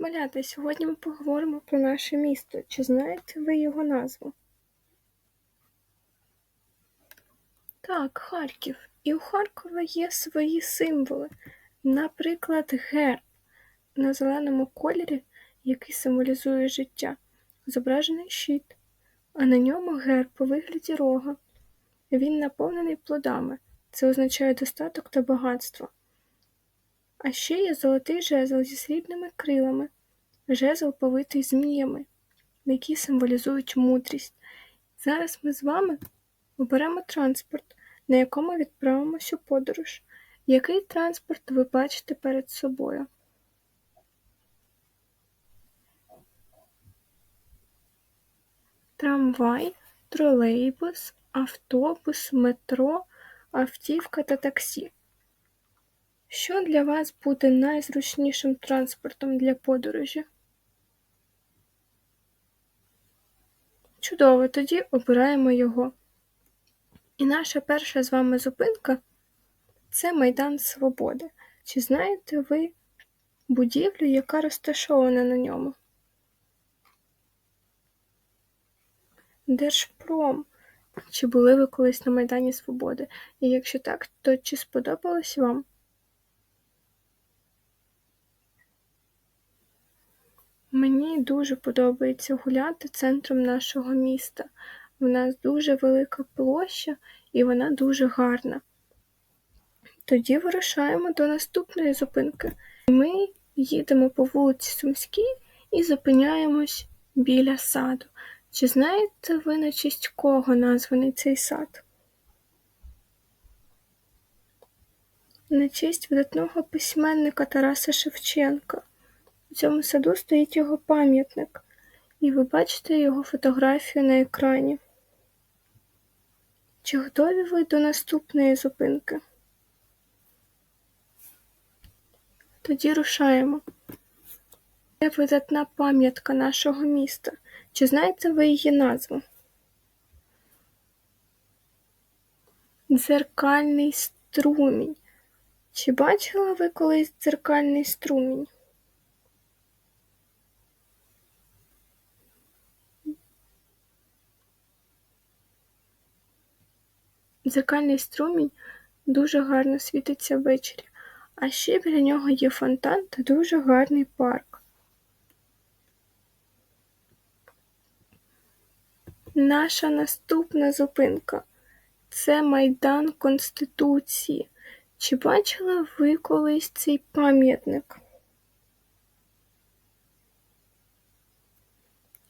малята! Сьогодні ми поговоримо про наше місто. Чи знаєте ви його назву? Так, Харків. І у Харкова є свої символи. Наприклад, герб на зеленому кольорі, який символізує життя, зображений щит, а на ньому герб у вигляді рога. Він наповнений плодами. Це означає достаток та багатство. А ще є золотий жезл зі срібними крилами, жезл повитий зміями, які символізують мудрість. Зараз ми з вами оберемо транспорт, на якому відправимось у подорож. Який транспорт ви бачите перед собою? Трамвай, тролейбус, автобус, метро, автівка та таксі. Що для вас буде найзручнішим транспортом для подорожі? Чудово, тоді обираємо його. І наша перша з вами зупинка це Майдан Свободи. Чи знаєте ви будівлю, яка розташована на ньому? Держпром. Чи були ви колись на Майдані Свободи? І якщо так, то чи сподобалось вам? Мені дуже подобається гуляти центром нашого міста. У нас дуже велика площа і вона дуже гарна. Тоді вирушаємо до наступної зупинки. Ми їдемо по вулиці Сумській і зупиняємось біля саду. Чи знаєте ви на честь кого названий цей сад? На честь видатного письменника Тараса Шевченка. У цьому саду стоїть його пам'ятник, і ви бачите його фотографію на екрані. Чи готові ви до наступної зупинки? Тоді рушаємо. Це видатна пам'ятка нашого міста. Чи знаєте ви її назву? Дзеркальний струмінь. Чи бачили ви колись дзеркальний струмінь? Дзеркальний струмінь дуже гарно світиться ввечері, а ще біля нього є фонтан та дуже гарний парк. Наша наступна зупинка це Майдан Конституції. Чи бачили ви колись цей пам'ятник?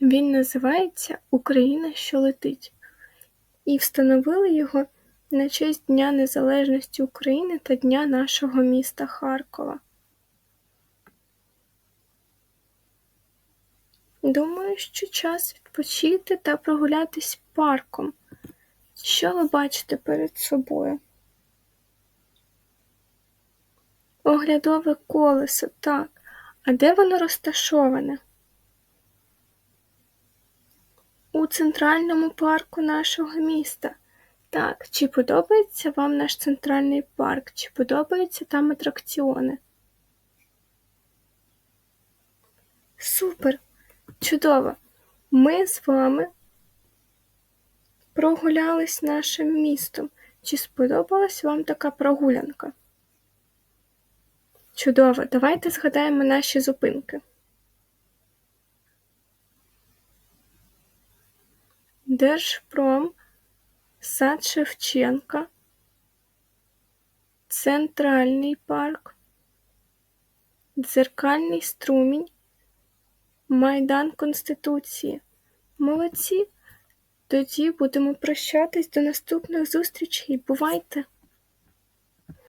Він називається Україна, що летить, і встановили його на честь Дня Незалежності України та Дня нашого міста Харкова. Думаю, що час відпочити та прогулятись парком. Що ви бачите перед собою? Оглядове колесо, так. А де воно розташоване? У центральному парку нашого міста. Так, чи подобається вам наш центральний парк? Чи подобаються там атракціони? Супер! Чудово! Ми з вами прогулялись нашим містом. Чи сподобалась вам така прогулянка? Чудово! Давайте згадаємо наші зупинки. Держпром, сад Шевченка, Центральний парк, Дзеркальний струмінь, Майдан Конституції. Молодці! Тоді будемо прощатись до наступних зустрічей. Бувайте!